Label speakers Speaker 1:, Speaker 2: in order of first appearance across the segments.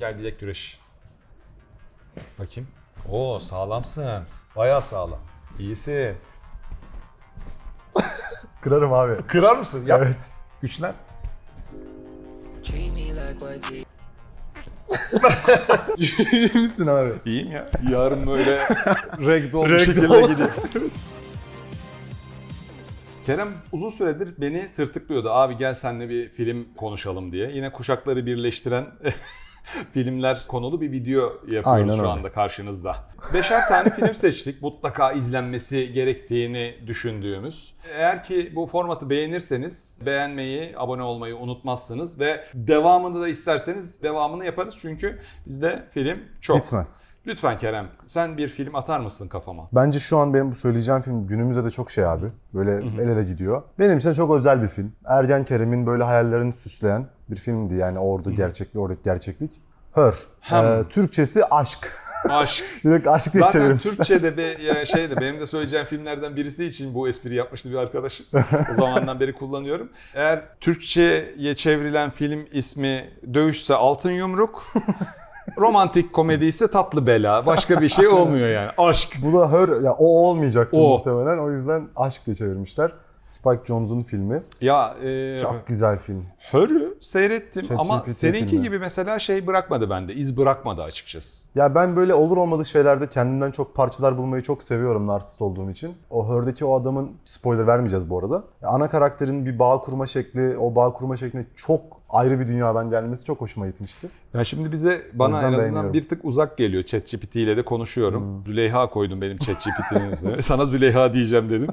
Speaker 1: Gel bilek güreş. Bakayım. Oo sağlamsın. Bayağı sağlam. İyisin.
Speaker 2: Kırarım abi.
Speaker 1: Kırar mısın? Yap.
Speaker 2: Evet.
Speaker 1: Güçlen.
Speaker 2: İyi misin abi?
Speaker 1: İyiyim ya. Yarın böyle ragdoll bir şekilde gidiyor. Kerem uzun süredir beni tırtıklıyordu. Abi gel seninle bir film konuşalım diye. Yine kuşakları birleştiren filmler konulu bir video yapıyoruz
Speaker 2: Aynen
Speaker 1: şu
Speaker 2: öyle.
Speaker 1: anda karşınızda. Beşer tane film seçtik. Mutlaka izlenmesi gerektiğini düşündüğümüz. Eğer ki bu formatı beğenirseniz beğenmeyi, abone olmayı unutmazsınız ve devamını da isterseniz devamını yaparız çünkü bizde film çok.
Speaker 2: Bitmez.
Speaker 1: Lütfen Kerem sen bir film atar mısın kafama?
Speaker 2: Bence şu an benim bu söyleyeceğim film günümüzde de çok şey abi. Böyle el ele gidiyor. Benim için çok özel bir film. Ergen Kerem'in böyle hayallerini süsleyen bir filmdi. Yani orada gerçeklik, oradaki gerçeklik. Her.
Speaker 1: Hem.
Speaker 2: Ee, Türkçesi aşk.
Speaker 1: Aşk.
Speaker 2: Direkt aşk diye
Speaker 1: Zaten
Speaker 2: çevirmişler.
Speaker 1: Türkçe'de bir şeyde benim de söyleyeceğim filmlerden birisi için bu espri yapmıştı bir arkadaşım. O zamandan beri kullanıyorum. Eğer Türkçe'ye çevrilen film ismi Dövüşse Altın Yumruk, romantik komedi ise Tatlı Bela. Başka bir şey olmuyor yani. Aşk.
Speaker 2: Bu da Her, ya o olmayacaktı
Speaker 1: O.
Speaker 2: muhtemelen. O yüzden aşk diye çevirmişler. Spike Jonze'un filmi.
Speaker 1: Ya e,
Speaker 2: Çok güzel film.
Speaker 1: Hör'ü seyrettim
Speaker 2: ChatGPT
Speaker 1: ama seninki
Speaker 2: filmi.
Speaker 1: gibi mesela şey bırakmadı bende. iz bırakmadı açıkçası.
Speaker 2: Ya ben böyle olur olmadık şeylerde kendimden çok parçalar bulmayı çok seviyorum narsist olduğum için. O Her'deki o adamın spoiler vermeyeceğiz bu arada. Ana karakterin bir bağ kurma şekli, o bağ kurma şeklinde çok ayrı bir dünyadan gelmesi çok hoşuma gitmişti.
Speaker 1: Ya şimdi bize bana en azından bir tık uzak geliyor. ChatGPT ile de konuşuyorum. Züleyha koydum benim ChatGPT'nin. Sana Züleyha diyeceğim dedim.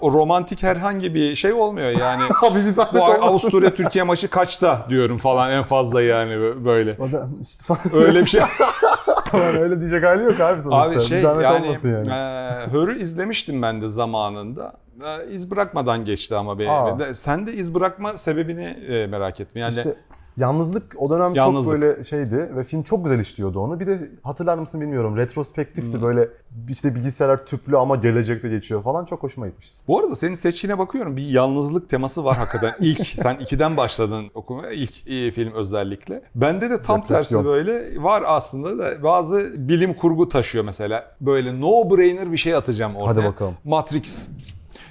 Speaker 1: O romantik herhangi bir şey olmuyor yani.
Speaker 2: Abi bir zahmet
Speaker 1: Bu. Avusturya Türkiye maçı kaçta diyorum falan en fazla yani böyle.
Speaker 2: O da işte falan
Speaker 1: Öyle bir şey.
Speaker 2: falan öyle diyecek hali yok abi sonuçta.
Speaker 1: Abi şey
Speaker 2: bir zahmet
Speaker 1: yani,
Speaker 2: olmasın yani.
Speaker 1: e, Hör'ü izlemiştim ben de zamanında. E, iz bırakmadan geçti ama benim.
Speaker 2: Aa.
Speaker 1: De, sen de iz bırakma sebebini e, merak ettim. Yani
Speaker 2: İşte yalnızlık o dönem
Speaker 1: Yalnızlık.
Speaker 2: çok böyle şeydi ve film çok güzel işliyordu onu. Bir de hatırlar mısın bilmiyorum retrospektifti böyle işte bilgisayarlar tüplü ama gelecekte geçiyor falan çok hoşuma gitmişti.
Speaker 1: Bu arada senin seçkine bakıyorum bir yalnızlık teması var hakikaten. İlk sen ikiden başladın okumaya ilk iyi film özellikle. Bende de tam tersi
Speaker 2: Depresyon.
Speaker 1: böyle var aslında da bazı bilim kurgu taşıyor mesela. Böyle no brainer bir şey atacağım ortaya.
Speaker 2: Hadi bakalım.
Speaker 1: Matrix.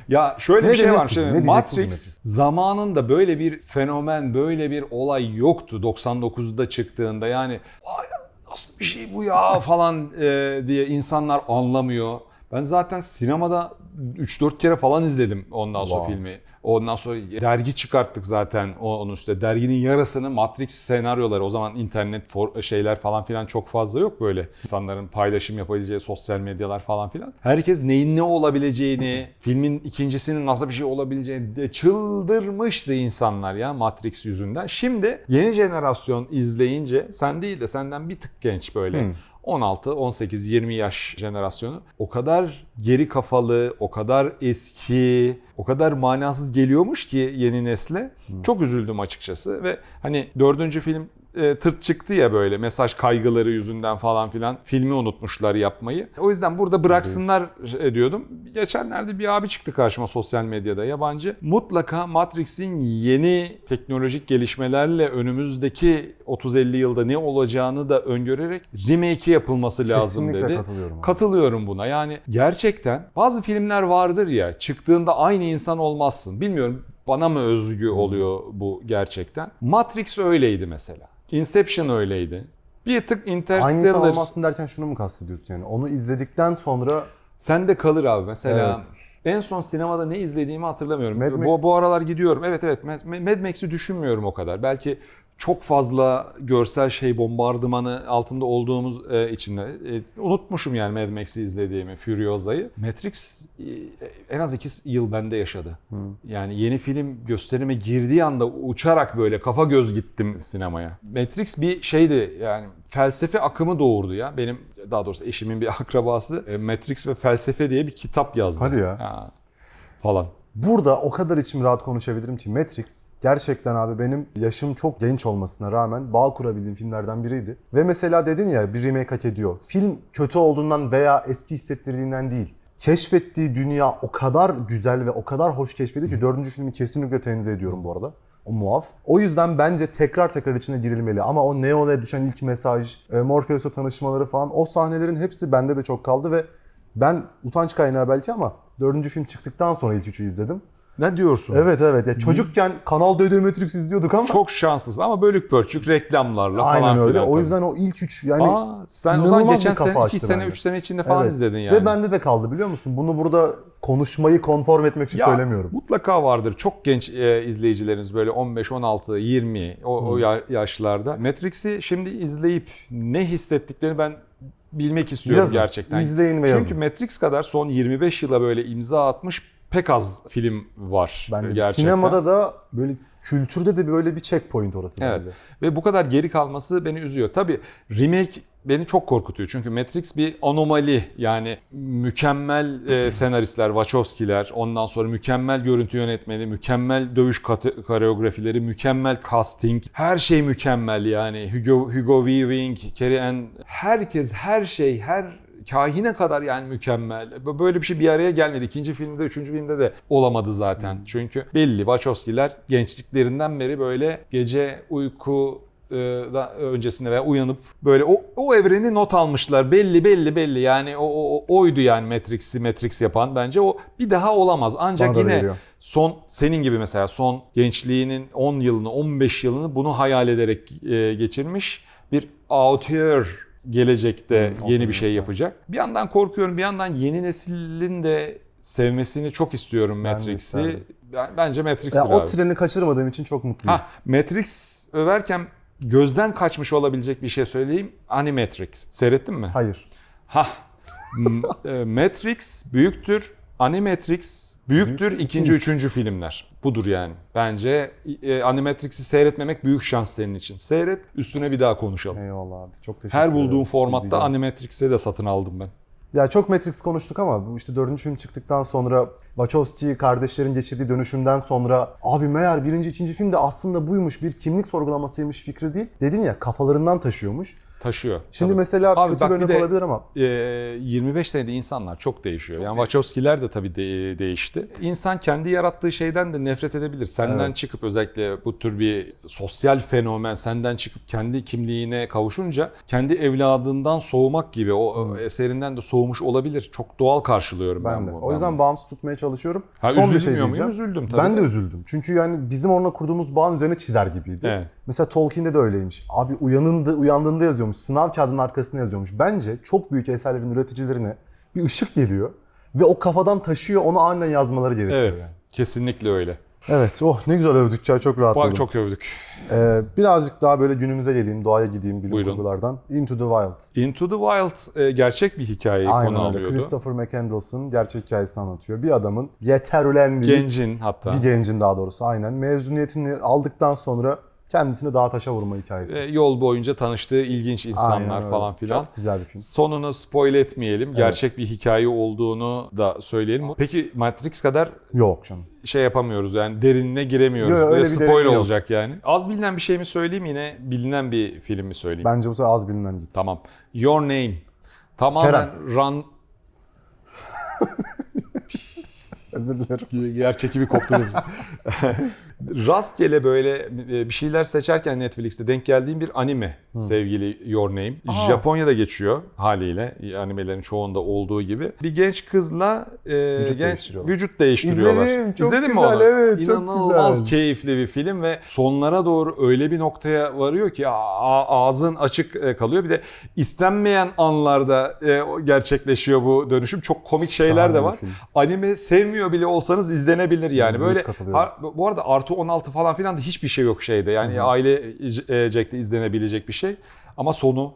Speaker 1: Ya şöyle
Speaker 2: Ne
Speaker 1: bir şey var. Şimdi
Speaker 2: Ne
Speaker 1: Matrix? zamanında böyle bir fenomen, böyle bir olay yoktu 99'da çıktığında. Yani vay nasıl bir şey bu ya falan e, diye insanlar anlamıyor. Ben zaten sinemada 3-4 kere falan izledim ondan sonra
Speaker 2: Wow.
Speaker 1: filmi. Ondan sonra dergi çıkarttık zaten onun üstüne. Derginin yarısını Matrix senaryoları o zaman internet for, şeyler falan filan çok fazla yok böyle. İnsanların paylaşım yapabileceği sosyal medyalar falan filan. Herkes neyin ne olabileceğini, filmin ikincisinin nasıl bir şey olabileceğini de çıldırmıştı insanlar ya Matrix yüzünden. Şimdi yeni jenerasyon izleyince sen değil de senden bir tık genç böyle.
Speaker 2: Hmm.
Speaker 1: 16, 18, 20 yaş jenerasyonu o kadar geri kafalı, o kadar eski, o kadar manasız geliyormuş ki yeni nesle. Çok üzüldüm açıkçası ve hani dördüncü film e, tırt çıktı ya böyle mesaj kaygıları yüzünden falan filan filmi unutmuşlar yapmayı. O yüzden burada bıraksınlar e, diyordum. Geçenlerde bir abi çıktı karşıma sosyal medyada yabancı. Mutlaka Matrix'in yeni teknolojik gelişmelerle önümüzdeki 30-50 yılda ne olacağını da öngörerek remake yapılması lazım
Speaker 2: Kesinlikle
Speaker 1: dedi.
Speaker 2: katılıyorum abi.
Speaker 1: Katılıyorum buna. Yani gerçekten bazı filmler vardır ya çıktığında aynı insan olmazsın. Bilmiyorum bana mı özgü oluyor bu gerçekten. Matrix öyleydi mesela. Inception öyleydi. Bir tık
Speaker 2: Aynı
Speaker 1: Interstellar
Speaker 2: olmazsın derken şunu mu kastediyorsun yani? Onu izledikten sonra
Speaker 1: sende kalır abi. Mesela
Speaker 2: Evet.
Speaker 1: En son sinemada ne izlediğimi hatırlamıyorum.
Speaker 2: Mad
Speaker 1: bu,
Speaker 2: Max.
Speaker 1: bu aralar gidiyorum. Evet evet Mad, Max'i düşünmüyorum o kadar. Belki çok fazla görsel şey bombardımanı altında olduğumuz e, için de e, unutmuşum yani Mad Max'i izlediğimi, Furiosa'yı. Matrix e, en az iki yıl bende yaşadı. Yani yeni film gösterime girdiği anda uçarak böyle kafa göz gittim sinemaya. Matrix bir şeydi yani felsefe akımı doğurdu ya. Benim daha doğrusu eşimin bir akrabası e, Matrix ve Felsefe diye bir kitap yazdı.
Speaker 2: Hadi ya.
Speaker 1: Ha, falan.
Speaker 2: Burada o kadar içim rahat konuşabilirim ki Matrix gerçekten abi benim yaşım çok genç olmasına rağmen bağ kurabildiğim filmlerden biriydi. Ve mesela dedin ya bir remake hak ediyor. Film kötü olduğundan veya eski hissettirdiğinden değil. Keşfettiği dünya o kadar güzel ve o kadar hoş keşfediyor ki dördüncü filmi kesinlikle tenzih ediyorum bu arada. O muaf. O yüzden bence tekrar tekrar içine girilmeli. Ama o Neo'ya düşen ilk mesaj, e, Morpheus'la tanışmaları falan o sahnelerin hepsi bende de çok kaldı ve ben utanç kaynağı belki ama dördüncü film çıktıktan sonra ilk üçü izledim.
Speaker 1: Ne diyorsun?
Speaker 2: Evet evet. Ya çocukken Kanal D'de Matrix izliyorduk ama
Speaker 1: Çok şanslısın ama bölük pörçük reklamlarla falan
Speaker 2: aynen öyle.
Speaker 1: filan
Speaker 2: O yüzden o ilk üç yani
Speaker 1: Aa, sen o zaman geçen sene, 2
Speaker 2: açtı
Speaker 1: sene,
Speaker 2: bende.
Speaker 1: 3 sene içinde falan
Speaker 2: Evet.
Speaker 1: izledin yani.
Speaker 2: Ve bende de kaldı biliyor musun? Bunu burada konuşmayı konform etmek için
Speaker 1: Ya,
Speaker 2: söylemiyorum.
Speaker 1: Mutlaka vardır. Çok genç e, izleyicileriniz böyle 15, 16, 20 o, o ya- yaşlarda. Matrix'i şimdi izleyip ne hissettiklerini ben bilmek istiyorum
Speaker 2: Yazın,
Speaker 1: gerçekten.
Speaker 2: izleyin ve
Speaker 1: Çünkü
Speaker 2: yazın.
Speaker 1: Matrix kadar son 25 yıla böyle imza atmış pek az film var
Speaker 2: Bence
Speaker 1: gerçekten.
Speaker 2: sinemada da böyle kültürde de böyle bir checkpoint orası
Speaker 1: Evet.
Speaker 2: bence.
Speaker 1: Ve bu kadar geri kalması beni üzüyor. Tabii remake beni çok korkutuyor. Çünkü Matrix bir anomali. Yani mükemmel e, senaristler, Wachowski'ler, ondan sonra mükemmel görüntü yönetmeni, mükemmel dövüş koreografileri, mükemmel casting. Her şey mükemmel yani. Hugo, Hugo Weaving, Carrie Ann, herkes, her şey, her kahine kadar yani mükemmel. Böyle bir şey bir araya gelmedi. İkinci filmde, üçüncü filmde de olamadı zaten. Çünkü belli Wachowski'ler gençliklerinden beri böyle gece uyku e, öncesinde veya uyanıp böyle o, o evreni not almışlar. Belli belli belli yani o, o- oydu yani Matrix'i Matrix yapan bence o bir daha olamaz. Ancak yine
Speaker 2: geliyor.
Speaker 1: son senin gibi mesela son gençliğinin 10 yılını 15 yılını bunu hayal ederek e, geçirmiş bir auteur gelecekte
Speaker 2: Hmm,
Speaker 1: yeni bir şey
Speaker 2: evet.
Speaker 1: yapacak. Bir yandan korkuyorum bir yandan yeni neslin de sevmesini çok istiyorum Matrix'i. Ben- Bence Matrix'tir
Speaker 2: Ya, o
Speaker 1: abi.
Speaker 2: treni kaçırmadığım için çok mutluyum.
Speaker 1: Ha, Matrix överken gözden kaçmış olabilecek bir şey söyleyeyim. Animatrix. Seyrettin mi?
Speaker 2: Hayır.
Speaker 1: Ha. E, Matrix büyüktür. Animatrix büyüktür.
Speaker 2: Büyüktür,
Speaker 1: ikinci, üçüncü filmler. Budur yani. Bence e, Animatrix'i seyretmemek büyük şans senin için. Seyret, üstüne bir daha konuşalım.
Speaker 2: Eyvallah abi. Çok teşekkür
Speaker 1: Her
Speaker 2: ederim.
Speaker 1: bulduğum formatta
Speaker 2: İzleyeceğim.
Speaker 1: De satın aldım ben.
Speaker 2: Ya çok Matrix konuştuk ama bu işte dördüncü film çıktıktan sonra Wachowski kardeşlerin geçirdiği dönüşümden sonra abi meğer birinci ikinci film de aslında buymuş bir kimlik sorgulamasıymış fikri değil. Dedin ya kafalarından taşıyormuş.
Speaker 1: Taşıyor.
Speaker 2: Şimdi
Speaker 1: Tabii.
Speaker 2: mesela
Speaker 1: Abi
Speaker 2: kötü
Speaker 1: bak
Speaker 2: bir örnek
Speaker 1: de-
Speaker 2: olabilir ama
Speaker 1: e, 25 senede insanlar çok değişiyor. yani Wachowski'ler de tabii de- değişti. İnsan kendi yarattığı şeyden de nefret edebilir. Senden
Speaker 2: Evet.
Speaker 1: çıkıp özellikle bu tür bir sosyal fenomen senden çıkıp kendi kimliğine kavuşunca kendi evladından soğumak gibi o o eserinden de soğumuş olabilir. Çok doğal karşılıyorum ben,
Speaker 2: ben de.
Speaker 1: bunu.
Speaker 2: O yüzden bağımsız tutmaya çalışıyorum.
Speaker 1: Ha,
Speaker 2: Son bir şey
Speaker 1: üzülmüyor muyum?
Speaker 2: diyeceğim.
Speaker 1: Üzüldüm tabii.
Speaker 2: Ben de üzüldüm. Çünkü yani bizim onunla kurduğumuz bağın üzerine çizer gibiydi.
Speaker 1: Evet.
Speaker 2: Mesela Tolkien'de de öyleymiş. Abi uyanındı, uyandığında yazıyormuş. Sınav kağıdının arkasına yazıyormuş. Bence çok büyük eserlerin üreticilerine bir ışık geliyor ve o kafadan taşıyor onu aniden yazmaları gerekiyor
Speaker 1: Evet.
Speaker 2: yani.
Speaker 1: Kesinlikle öyle.
Speaker 2: Evet, oh ne güzel övdük Çağ, çok rahatladım.
Speaker 1: Bak çok övdük.
Speaker 2: Ee, birazcık daha böyle günümüze geleyim, doğaya gideyim bilim
Speaker 1: Buyurun.
Speaker 2: kurgulardan. Into the Wild.
Speaker 1: Into the Wild e, gerçek bir hikayeyi konu
Speaker 2: Aynen öyle.
Speaker 1: alıyordu.
Speaker 2: Christopher McCandless'ın gerçek hikayesini anlatıyor. Bir adamın yeter ulen deyip,
Speaker 1: Gencin hatta.
Speaker 2: bir gencin daha doğrusu aynen mezuniyetini aldıktan sonra kendisini dağa taşa vurma hikayesi.
Speaker 1: E, yol boyunca tanıştığı ilginç
Speaker 2: Aynen
Speaker 1: insanlar
Speaker 2: öyle.
Speaker 1: falan filan.
Speaker 2: Çok güzel bir film.
Speaker 1: Sonunu spoil etmeyelim. Gerçek bir hikaye olduğunu da söyleyelim. Peki Matrix kadar
Speaker 2: Yok canım.
Speaker 1: şey yapamıyoruz yani derinine giremiyoruz.
Speaker 2: Yok, öyle bir
Speaker 1: spoil
Speaker 2: derinliği yok.
Speaker 1: olacak yani. Az bilinen bir şey mi söyleyeyim yine bilinen bir film mi söyleyeyim?
Speaker 2: Bence bu sefer az bilinen git.
Speaker 1: Tamam. Your Name. Tamamen
Speaker 2: Kerem.
Speaker 1: run
Speaker 2: Özür dilerim.
Speaker 1: gerçek bir koptu. Rastgele böyle e, bir şeyler seçerken Netflix'te denk geldiğim bir anime sevgili Your Name.
Speaker 2: Aa.
Speaker 1: Japonya'da geçiyor haliyle animelerin çoğunda olduğu gibi. Bir genç kızla e,
Speaker 2: Vücut
Speaker 1: genç
Speaker 2: değiştiriyorlar.
Speaker 1: vücut değiştiriyorlar.
Speaker 2: İzledim, çok
Speaker 1: İzledin mi
Speaker 2: güzel,
Speaker 1: onu?
Speaker 2: evet, çok
Speaker 1: İnanılmaz
Speaker 2: güzel.
Speaker 1: keyifli bir film ve sonlara doğru öyle bir noktaya varıyor ki ağzın açık e, kalıyor. Bir de istenmeyen anlarda e, gerçekleşiyor bu dönüşüm. Çok komik şeyler
Speaker 2: Şahane
Speaker 1: de var.
Speaker 2: film.
Speaker 1: Anime sevmiyor bile olsanız izlenebilir yani. Böyle bu arada artı 16 falan filan da hiçbir şey yok şeyde. Yani ailecekte izlenebilecek bir şey. Ama sonu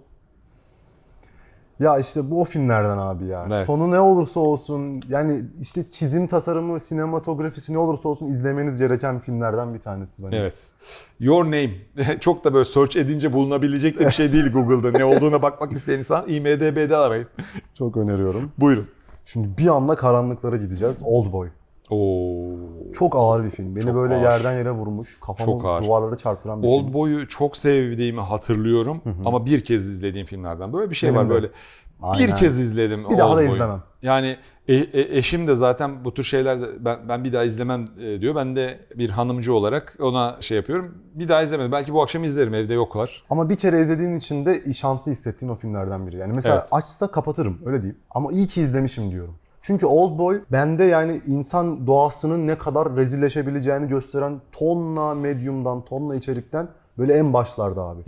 Speaker 2: Ya işte bu o filmlerden abi ya.
Speaker 1: Evet.
Speaker 2: Sonu ne olursa olsun yani işte çizim tasarımı, sinematografisi ne olursa olsun izlemeniz gereken filmlerden bir tanesi bence.
Speaker 1: evet. Your Name. Çok da böyle search edince bulunabilecek de bir şey değil Google'da. Ne olduğuna bakmak isteyen insan IMDB'de arayın.
Speaker 2: Çok öneriyorum.
Speaker 1: Buyurun.
Speaker 2: Şimdi bir anda karanlıklara gideceğiz. Oldboy.
Speaker 1: Oo.
Speaker 2: Çok ağır bir film. Beni
Speaker 1: Çok
Speaker 2: böyle
Speaker 1: ağır.
Speaker 2: yerden yere vurmuş. Kafamı
Speaker 1: Çok ağır.
Speaker 2: duvarlara çarptıran bir film.
Speaker 1: Oldboy'u çok sevdiğimi hatırlıyorum ama bir kez izlediğim filmlerden. Böyle bir şey
Speaker 2: Benim
Speaker 1: var
Speaker 2: de.
Speaker 1: böyle.
Speaker 2: Aynen.
Speaker 1: Bir kez izledim
Speaker 2: Bir daha da
Speaker 1: Oldboy'u.
Speaker 2: izlemem.
Speaker 1: Yani E- e- eşim de zaten bu tür şeylerde ben, ben bir daha izlemem e, diyor. Ben de bir hanımcı olarak ona şey yapıyorum. Bir daha izlemedim. Belki bu akşam izlerim. Evde yoklar.
Speaker 2: Ama bir kere izlediğin için de şanslı hissettiğin o filmlerden biri. Yani mesela
Speaker 1: Evet.
Speaker 2: açsa kapatırım öyle diyeyim. Ama iyi ki izlemişim diyorum. Çünkü Oldboy bende yani insan doğasının ne kadar rezilleşebileceğini gösteren tonla medyumdan, tonla içerikten böyle en başlarda abi.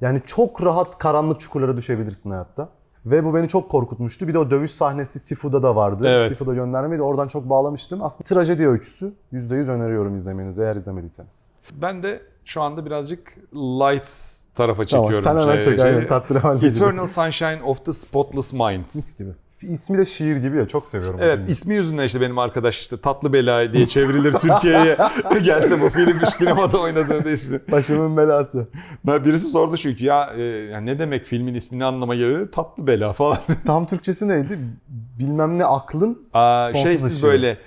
Speaker 2: Yani çok rahat karanlık çukurlara düşebilirsin hayatta. Ve bu beni çok korkutmuştu. Bir de o dövüş sahnesi Sifu'da da vardı.
Speaker 1: Evet.
Speaker 2: Sifu'da göndermeydi. Oradan çok bağlamıştım. Aslında trajedi öyküsü. %100 öneriyorum izlemenizi eğer izlemediyseniz.
Speaker 1: Ben de şu anda birazcık light tarafa
Speaker 2: Tamam
Speaker 1: çekiyorum.
Speaker 2: sen hemen
Speaker 1: şey-
Speaker 2: çek. Aynen tatlı
Speaker 1: Eternal Sunshine of the Spotless Mind.
Speaker 2: Mis gibi. İsmi de şiir gibi ya çok seviyorum.
Speaker 1: Evet
Speaker 2: filmi.
Speaker 1: ismi yüzünden işte benim arkadaş işte Tatlı Bela diye çevrilir Türkiye'ye. Gelse bu film sinemada oynadığında ismi.
Speaker 2: Başımın belası.
Speaker 1: Ben birisi sordu çünkü ya, e, ya ne demek filmin ismini anlama geliyor? Tatlı Bela falan.
Speaker 2: Tam Türkçesi neydi? Bilmem ne aklın
Speaker 1: Aa, şeysiz
Speaker 2: ışığı.
Speaker 1: böyle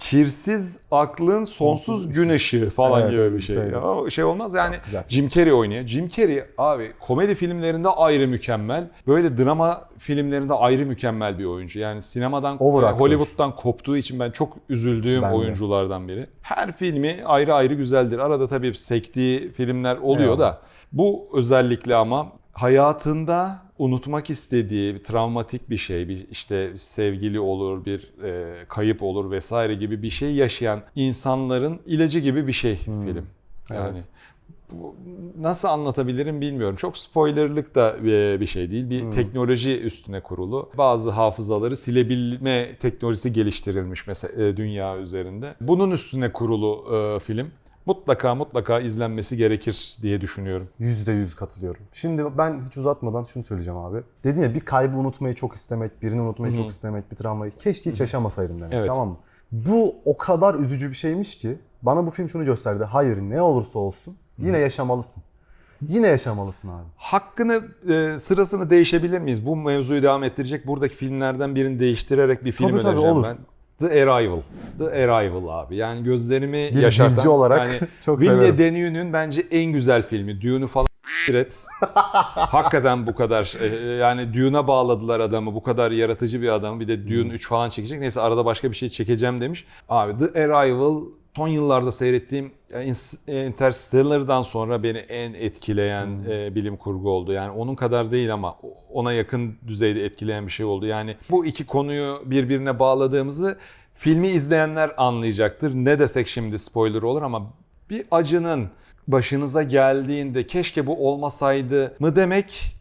Speaker 1: kirsiz aklın sonsuz gün ışığı falan
Speaker 2: Evet,
Speaker 1: gibi bir şey.
Speaker 2: şey.
Speaker 1: Şey olmaz yani
Speaker 2: güzel.
Speaker 1: Jim Carrey oynuyor. Jim Carrey abi komedi filmlerinde ayrı mükemmel. Böyle drama filmlerinde ayrı mükemmel bir oyuncu. Yani sinemadan
Speaker 2: Over
Speaker 1: e,
Speaker 2: aktör.
Speaker 1: Hollywood'dan koptuğu için ben çok üzüldüğüm
Speaker 2: Ben de.
Speaker 1: oyunculardan biri. Her filmi ayrı ayrı güzeldir. Arada tabii sektiği filmler oluyor
Speaker 2: Eyvallah.
Speaker 1: da bu özellikle ama hayatında unutmak istediği bir travmatik bir şey, bir işte sevgili olur, bir e, kayıp olur vesaire gibi bir şey yaşayan insanların ilacı gibi bir şey film. Yani
Speaker 2: Evet.
Speaker 1: bu, nasıl anlatabilirim bilmiyorum. Çok spoilerlık da e, bir şey değil. Bir teknoloji üstüne kurulu. Bazı hafızaları silebilme teknolojisi geliştirilmiş mesela e, dünya üzerinde. Bunun üstüne kurulu e, film. Mutlaka mutlaka izlenmesi gerekir diye düşünüyorum.
Speaker 2: %100 katılıyorum. Şimdi ben hiç uzatmadan şunu söyleyeceğim abi. Dedin ya bir kaybı unutmayı çok istemek, birini unutmayı çok istemek, bir travmayı. Keşke hiç yaşamasaydım demek
Speaker 1: Evet.
Speaker 2: tamam mı? Bu o kadar üzücü bir şeymiş ki bana bu film şunu gösterdi. Hayır ne olursa olsun yine yaşamalısın. Yine yaşamalısın abi.
Speaker 1: Hakkını, e, sırasını değişebilir miyiz? Bu mevzuyu devam ettirecek buradaki filmlerden birini değiştirerek bir film
Speaker 2: Tabii, tabii,
Speaker 1: önereceğim
Speaker 2: olur.
Speaker 1: ben. The Arrival. The Arrival abi. Yani gözlerimi
Speaker 2: Bir
Speaker 1: yaşartan.
Speaker 2: dilci olarak
Speaker 1: yani
Speaker 2: çok
Speaker 1: Villeneuve
Speaker 2: severim.
Speaker 1: Denis'in bence en güzel filmi. Dune'u falan et. Hakikaten bu kadar. e, Yani Dune'a bağladılar adamı. Bu kadar yaratıcı bir adamı. Bir de Dune
Speaker 2: Hmm.
Speaker 1: 3 falan çekecek. Neyse arada başka bir şey çekeceğim demiş. Abi The Arrival son yıllarda seyrettiğim Ins- Interstellar'dan sonra beni en etkileyen
Speaker 2: Hmm.
Speaker 1: e, bilim kurgu oldu. Yani onun kadar değil ama ona yakın düzeyde etkileyen bir şey oldu. Yani bu iki konuyu birbirine bağladığımızı filmi izleyenler anlayacaktır. Ne desek şimdi spoiler olur ama bir acının başınıza geldiğinde keşke bu olmasaydı mı demek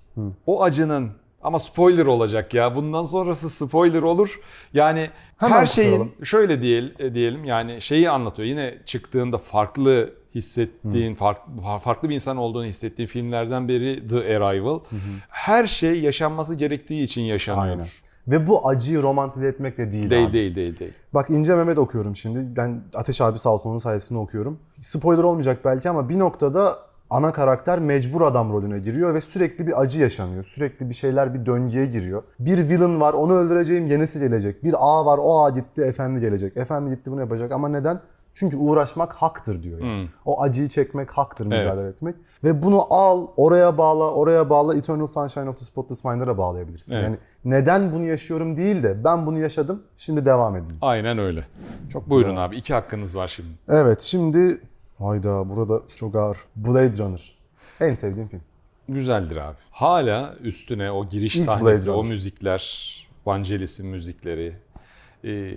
Speaker 1: o acının ama spoiler olacak ya. Bundan sonrası spoiler olur. Yani
Speaker 2: Hemen
Speaker 1: her şeyin
Speaker 2: kuralım.
Speaker 1: şöyle diyelim, diyelim yani şeyi anlatıyor. Yine çıktığında farklı hissettiğin, farklı, farklı bir insan olduğunu hissettiğin filmlerden biri The Arrival. Her şey yaşanması gerektiği için yaşanıyor.
Speaker 2: Aynen. Ve bu acıyı romantize etmek de değil,
Speaker 1: Değil
Speaker 2: abi.
Speaker 1: değil değil değil.
Speaker 2: Bak İnce Mehmet okuyorum şimdi. Ben Ateş abi sağ olsun onun sayesinde okuyorum. Spoiler olmayacak belki ama bir noktada ana karakter mecbur adam rolüne giriyor ve sürekli bir acı yaşanıyor. Sürekli bir şeyler bir döngüye giriyor. Bir villain var onu öldüreceğim yenisi gelecek. Bir A var o A gitti efendi gelecek. Efendi gitti bunu yapacak ama neden? Çünkü uğraşmak haktır diyor. Yani. O acıyı çekmek haktır mücadele etmek. Ve bunu al, oraya bağla, oraya bağla. Eternal Sunshine of the Spotless Mind'a da bağlayabilirsin.
Speaker 1: Evet.
Speaker 2: Yani neden bunu yaşıyorum değil de ben bunu yaşadım, şimdi devam edeyim.
Speaker 1: Aynen öyle.
Speaker 2: Çok
Speaker 1: Buyurun
Speaker 2: güzel.
Speaker 1: abi iki hakkınız var şimdi.
Speaker 2: Evet şimdi hayda burada çok ağır. Blade Runner. En sevdiğim film.
Speaker 1: Güzeldir abi. Hala üstüne o giriş
Speaker 2: İlk
Speaker 1: sahnesi,
Speaker 2: Blade
Speaker 1: o
Speaker 2: Runner.
Speaker 1: müzikler, Vangelis'in müzikleri. Ee,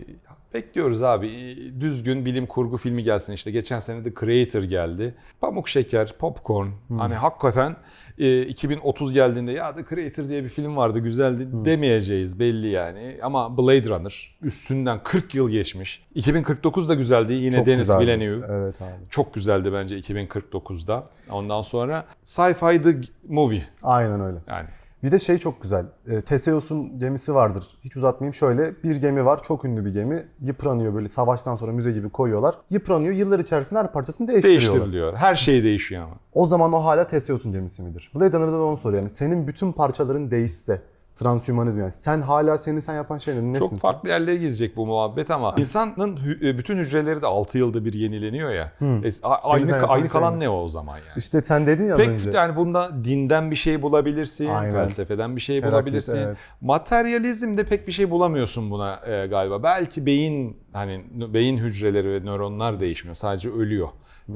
Speaker 1: bekliyoruz abi. Ee, Düzgün bilim kurgu filmi gelsin işte. Geçen sene de Creator geldi. Pamuk şeker, popcorn. Hani hakikaten e, 2030 geldiğinde ya The Creator diye bir film vardı güzeldi demeyeceğiz belli yani. Ama Blade Runner üstünden 40 yıl geçmiş. 2049 da güzeldi. Yine
Speaker 2: Çok güzeldi.
Speaker 1: Villeneuve.
Speaker 2: Evet abi.
Speaker 1: Çok güzeldi bence 2049'da. Ondan sonra Sci-Fi The Movie.
Speaker 2: Aynen öyle.
Speaker 1: Yani
Speaker 2: Bir de şey çok güzel. E, Theseus'un gemisi vardır. Hiç uzatmayayım. Şöyle bir gemi var. Çok ünlü bir gemi. Yıpranıyor böyle savaştan sonra müze gibi koyuyorlar. Yıpranıyor. Yıllar içerisinde her parçasını değiştiriyorlar.
Speaker 1: değiştiriliyor. Her şey değişiyor ama.
Speaker 2: O zaman o hala Theseus'un gemisi midir? Blade Runner'da da onu soruyor. Yani senin bütün parçaların değişse Transhümanizm yani. Sen hala seni sen yapan şey ne? Nesin
Speaker 1: Çok
Speaker 2: sen?
Speaker 1: farklı yerlere gidecek bu muhabbet ama insanın hü- e, bütün hücreleri de 6 yılda bir yenileniyor ya. E, a- aynı
Speaker 2: sen
Speaker 1: aynı kalan
Speaker 2: şey.
Speaker 1: ne o zaman yani?
Speaker 2: İşte sen dedin ya
Speaker 1: Pek
Speaker 2: önce.
Speaker 1: yani bunda dinden bir şey bulabilirsin,
Speaker 2: Aynen.
Speaker 1: felsefeden bir şey bulabilirsin.
Speaker 2: evet.
Speaker 1: Materyalizmde pek bir şey bulamıyorsun buna e, galiba. Belki beyin hani beyin hücreleri ve nöronlar değişmiyor. Sadece ölüyor.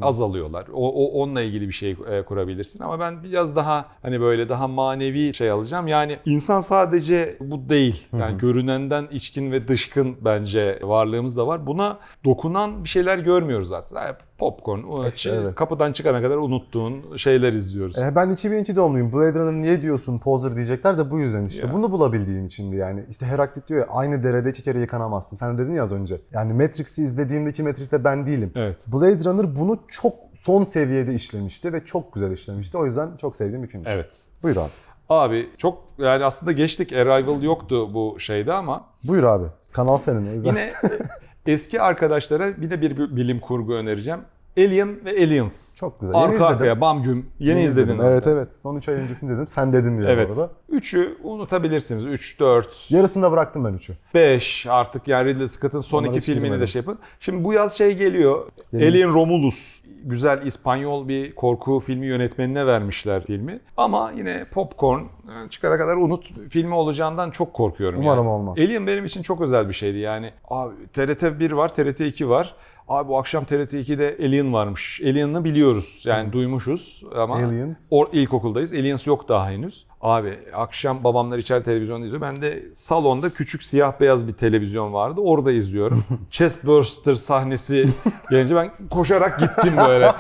Speaker 1: Azalıyorlar. O, o onunla ilgili bir şey e, kurabilirsin ama ben biraz daha hani böyle daha manevi şey alacağım. Yani insan sadece bu değil. Yani görünenden içkin ve dışkın bence varlığımız da var. Buna dokunan bir şeyler görmüyoruz artık. Popcorn,
Speaker 2: İşte
Speaker 1: şey,
Speaker 2: evet.
Speaker 1: kapıdan çıkana kadar unuttuğun şeyler izliyoruz.
Speaker 2: E, ben 2002 doğumluyum. Blade Runner niye diyorsun poser diyecekler de bu yüzden işte.
Speaker 1: Ya.
Speaker 2: Bunu bulabildiğim içindi yani. İşte Heraklit diyor ya aynı derede iki kere yıkanamazsın. Sen dedin ya az önce. Yani Matrix'i izlediğimdeki Matrix'te ben değilim.
Speaker 1: Evet.
Speaker 2: Blade Runner bunu çok son seviyede işlemişti ve çok güzel işlemişti. O yüzden çok sevdiğim bir film.
Speaker 1: Evet.
Speaker 2: Buyur abi.
Speaker 1: Abi çok yani aslında geçtik Arrival yoktu bu şeyde ama
Speaker 2: Buyur abi. Kanal senin o yüzden.
Speaker 1: yine eski arkadaşlara bir de bir bilim kurgu önereceğim. Alien ve Aliens.
Speaker 2: Çok güzel. Yeni
Speaker 1: Arka
Speaker 2: izledim.
Speaker 1: arkaya bam güm. Yeni, izledin.
Speaker 2: Evet evet. Son 3 ay öncesini dedim. Sen dedin diye
Speaker 1: Evet.
Speaker 2: bu arada.
Speaker 1: Üçü unutabilirsiniz. 3, 4,
Speaker 2: Yarısında bıraktım ben 3'ü.
Speaker 1: 5 artık yani Ridley Scott'ın son
Speaker 2: Onları
Speaker 1: iki filmini de şey yapın. Şimdi bu yaz şey geliyor.
Speaker 2: Yeni-
Speaker 1: Alien Romulus. Güzel İspanyol bir korku filmi yönetmenine vermişler filmi. Ama yine popcorn e, çıkana kadar unut filmi olacağından çok korkuyorum.
Speaker 2: Umarım
Speaker 1: yani.
Speaker 2: olmaz.
Speaker 1: Alien benim için çok özel bir şeydi yani. Abi TRT 1 var, TRT 2 var. Abi bu akşam TRT 2'de Alien varmış. Alien'ı biliyoruz. Yani duymuşuz ama
Speaker 2: Aliens.
Speaker 1: Or, ilkokuldayız. Aliens yok daha henüz. Abi akşam babamlar içeride televizyon izliyor. Ben de salonda küçük siyah beyaz bir televizyon vardı. Orada izliyorum. Chestburster sahnesi gelince ben koşarak gittim böyle.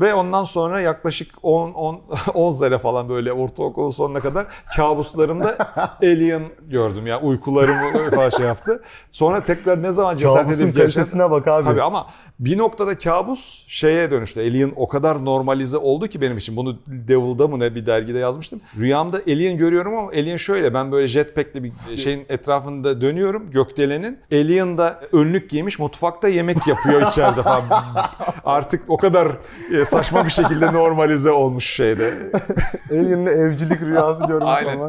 Speaker 1: Ve ondan sonra yaklaşık 10 10 10 sene falan böyle ortaokul sonuna kadar kabuslarımda Alien gördüm. Yani uykularımı falan şey yaptı. Sonra tekrar ne zaman cesaret edip yaşadım.
Speaker 2: kalitesine bak abi.
Speaker 1: Tabii ama bir noktada kabus şeye dönüştü. Alien o kadar normalize oldu ki benim için. Bunu Devil'da mı ne bir dergide yazmıştım. Rüyamda Alien görüyorum ama Alien şöyle. Ben böyle jetpack'le bir şeyin etrafında dönüyorum. Gökdelenin. Alien da önlük giymiş mutfakta yemek yapıyor içeride falan. Artık o kadar e, saçma bir şekilde normalize olmuş şeyde.
Speaker 2: Alien'le evcilik rüyası görmüş
Speaker 1: Aynen.
Speaker 2: ama.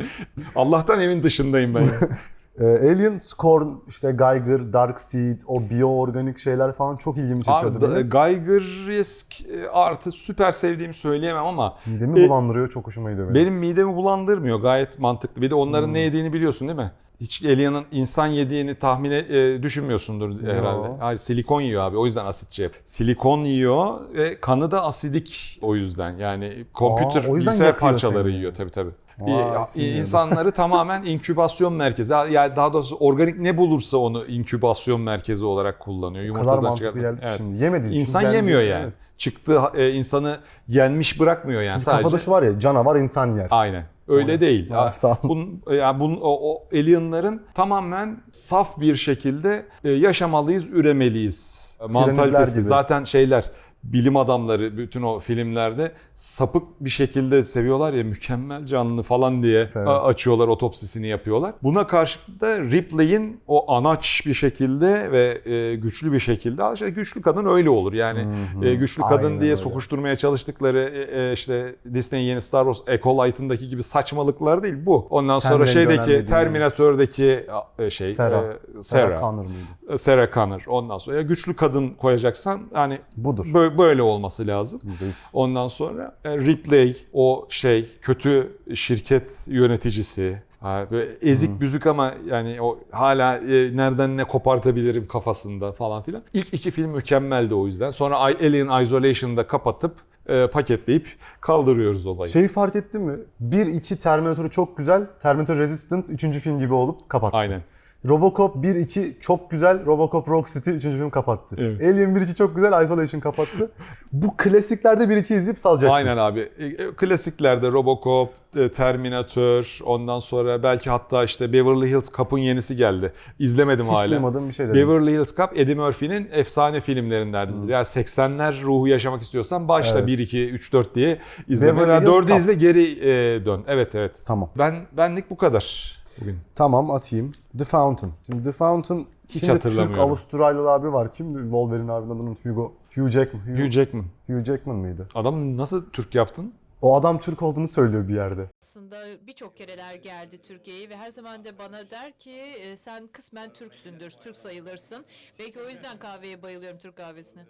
Speaker 1: Allah'tan evin dışındayım ben.
Speaker 2: Ee, Alien, Scorn, işte Geiger, Darkseid, o bioorganik şeyler falan çok ilgimi çekiyordu
Speaker 1: Abi,
Speaker 2: benim.
Speaker 1: Geiger'esk e, artı süper sevdiğimi söyleyemem ama
Speaker 2: Midemi
Speaker 1: E,
Speaker 2: bulandırıyor, çok hoşuma gidiyor benim.
Speaker 1: Benim midemi bulandırmıyor. Gayet mantıklı. Bir de onların ne yediğini biliyorsun değil mi? Hiç Alien'ın insan yediğini tahmin e, düşünmüyorsundur herhalde. Hayır silikon yiyor abi. O yüzden asit şey. yap- Silikon yiyor ve kanı da asidik o yüzden. Yani kompütür bilgisayar parçaları
Speaker 2: seni.
Speaker 1: yiyor tabii tabii.
Speaker 2: Vay,
Speaker 1: Ya,
Speaker 2: bilmiyordum.
Speaker 1: insanları tamamen inkübasyon merkezi. Yani daha doğrusu organik ne bulursa onu inkübasyon merkezi olarak kullanıyor.
Speaker 2: o kadar
Speaker 1: Yumurtadan
Speaker 2: mantıklı ki
Speaker 1: Evet.
Speaker 2: şimdi. Yemediği için.
Speaker 1: İnsan
Speaker 2: geldi.
Speaker 1: yemiyor yani.
Speaker 2: Evet.
Speaker 1: Çıktığı e, insanı yenmiş bırakmıyor yani.
Speaker 2: Şimdi
Speaker 1: Sadece
Speaker 2: Kafada şu var ya canavar insan yer.
Speaker 1: Aynen. Öyle
Speaker 2: Aynen.
Speaker 1: değil.
Speaker 2: Sağ ol.
Speaker 1: Bunun, yani bunun, o, o alienların tamamen saf bir şekilde e, yaşamalıyız, üremeliyiz. Mantalitesi. Zaten şeyler bilim adamları bütün o filmlerde sapık bir şekilde seviyorlar ya mükemmel canlı falan diye a- açıyorlar otopsisini yapıyorlar. Buna karşılık da Ripley'in o anaç bir şekilde ve e, güçlü bir şekilde işte güçlü kadın öyle olur. Yani e, güçlü kadın
Speaker 2: Aynen
Speaker 1: diye
Speaker 2: öyle.
Speaker 1: sokuşturmaya çalıştıkları e, e, işte Disney'in yeni Star Wars Acolyte'ındaki gibi saçmalıklar değil bu. Ondan sonra
Speaker 2: önemli
Speaker 1: şeydeki. Terminator'daki e, şey
Speaker 2: Sarah.
Speaker 1: e,
Speaker 2: Sarah
Speaker 1: Sarah.
Speaker 2: Connor mıydı?
Speaker 1: Sarah Connor. Ondan sonra ya güçlü kadın koyacaksan hani
Speaker 2: Budur.
Speaker 1: bö- böyle olması lazım.
Speaker 2: %100.
Speaker 1: Ondan sonra e, Ripley o şey kötü şirket yöneticisi. Ha, böyle ezik büzük ama yani o hala e, nereden ne kopartabilirim kafasında falan filan. İlk iki film mükemmeldi o yüzden. Sonra Alien Isolation'da kapatıp e, paketleyip kaldırıyoruz olayı.
Speaker 2: Şeyi fark ettin mi? 1-2 Terminator'u çok güzel. Terminator Resistance 3. film gibi olup kapattı.
Speaker 1: Aynen.
Speaker 2: Robocop 1-2 çok güzel. Robocop Rock City 3. film kapattı.
Speaker 1: Evet.
Speaker 2: Alien 1-2 çok güzel. Isolation kapattı. Bu klasiklerde 1-2 izleyip salacaksın.
Speaker 1: Aynen abi. E, e, Klasiklerde Robocop, e, Terminator, ondan sonra belki hatta işte Beverly Hills Cop'un yenisi geldi. İzlemedim
Speaker 2: Hiç
Speaker 1: hala.
Speaker 2: duymadığım bir şey dedim.
Speaker 1: Beverly Hills Cop Eddie Murphy'nin efsane filmlerindendir. Yani 80'ler ruhu yaşamak istiyorsan başla
Speaker 2: Evet.
Speaker 1: 1 2 3 4 diye izle.
Speaker 2: Beverly Hills
Speaker 1: 4'ü
Speaker 2: Cop.
Speaker 1: izle geri e, dön. Evet evet.
Speaker 2: Tamam.
Speaker 1: Ben benlik bu kadar bugün.
Speaker 2: Tamam atayım. The Fountain. Şimdi The Fountain
Speaker 1: Hiç
Speaker 2: şimdi Türk
Speaker 1: hatırlamıyorum.
Speaker 2: Avustralyalı abi var. Kim? Wolverine abinin adını unut. Hugo. Hugh Jackman. Hugh,
Speaker 1: Hugh Jackman.
Speaker 2: Hugh Jackman mıydı?
Speaker 1: Adam nasıl Türk yaptın?
Speaker 2: O adam Türk olduğunu söylüyor bir yerde.
Speaker 3: Aslında birçok kereler geldi Türkiye'ye ve her zaman da bana der ki e, sen kısmen Türksündür, Türk sayılırsın. Belki o yüzden kahveye bayılıyorum Türk kahvesine.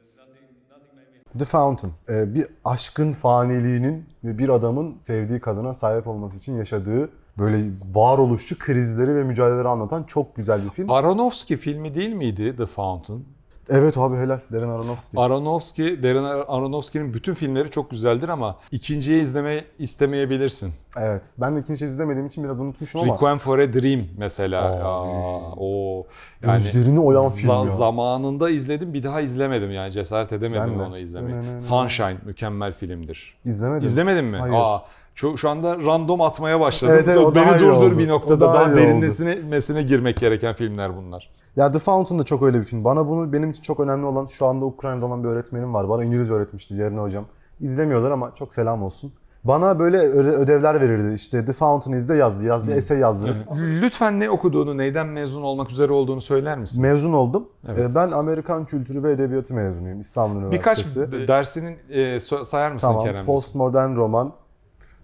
Speaker 2: The Fountain. Ee, bir aşkın faniliğinin ve bir adamın sevdiği kadına sahip olması için yaşadığı böyle varoluşçu krizleri ve mücadeleleri anlatan çok güzel bir film.
Speaker 1: Aronofsky filmi değil miydi The Fountain?
Speaker 2: Evet abi helal. Darren Aronofsky.
Speaker 1: Aronofsky, Darren Aronofsky'nin bütün filmleri çok güzeldir ama ikinciyi izleme istemeyebilirsin.
Speaker 2: evet. Ben de ikinci kez izlemediğim için biraz unutmuşum ama.
Speaker 1: Requiem for a Dream mesela. Aa, o
Speaker 2: Gözlerini oyan film ya.
Speaker 1: Zamanında izledim bir daha izlemedim yani cesaret edemedim onu
Speaker 2: ne,
Speaker 1: Sunshine mükemmel filmdir.
Speaker 2: İzlemedim.
Speaker 1: İzlemedin mi?
Speaker 2: Hayır.
Speaker 1: Aa, şu, şu anda random atmaya başladım.
Speaker 2: Evet, evet, o daha
Speaker 1: Beni
Speaker 2: iyi
Speaker 1: durdur
Speaker 2: oldu.
Speaker 1: bir
Speaker 2: O
Speaker 1: noktada
Speaker 2: daha
Speaker 1: daha, derinlemesine girmek gereken filmler bunlar.
Speaker 2: Ya The Fountain da çok öyle bir film. Bana bunu benim için çok önemli olan şu anda Ukrayna'da olan bir öğretmenim var. Bana İngilizce öğretmişti Cerne hocam. İzlemiyorlar ama çok selam olsun. Bana böyle öyle ödevler verirdi. İşte The Fountain izle yazdı. Yazdı, essay yazdı.
Speaker 1: Lütfen ne okuduğunu, neyden mezun olmak üzere olduğunu söyler misin?
Speaker 2: Mezun oldum.
Speaker 1: Evet.
Speaker 2: Ee, Ben Amerikan Kültürü ve Edebiyatı mezunuyum İstanbul
Speaker 1: Birkaç
Speaker 2: Üniversitesi.
Speaker 1: dersinin e, sayar mısın
Speaker 2: Tamam.
Speaker 1: Kerem?
Speaker 2: Postmodern roman,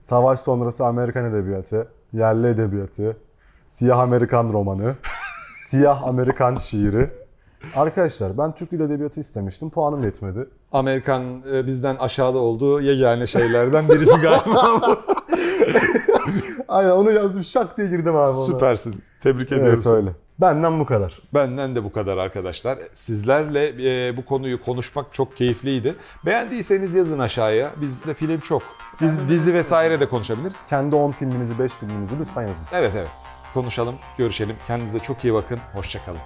Speaker 2: savaş sonrası Amerikan edebiyatı, yerli edebiyatı, siyah Amerikan romanı, siyah Amerikan şiiri. Arkadaşlar ben Türk Dil Edebiyatı istemiştim. Puanım yetmedi.
Speaker 1: Amerikan e, bizden aşağıda olduğu yegane şeylerden birisi galiba.
Speaker 2: Aynen onu yazdım şak diye girdim abi ona.
Speaker 1: Süpersin. Tebrik ediyoruz.
Speaker 2: Evet öyle. Benden bu kadar.
Speaker 1: Benden de bu kadar arkadaşlar. Sizlerle e, bu konuyu konuşmak çok keyifliydi. Beğendiyseniz yazın aşağıya. Bizde film çok. Dizi, dizi vesaire de konuşabiliriz.
Speaker 2: Kendi 10 filminizi, 5 filminizi lütfen yazın.
Speaker 1: Evet evet. Konuşalım, görüşelim. Kendinize çok iyi bakın. Hoşçakalın.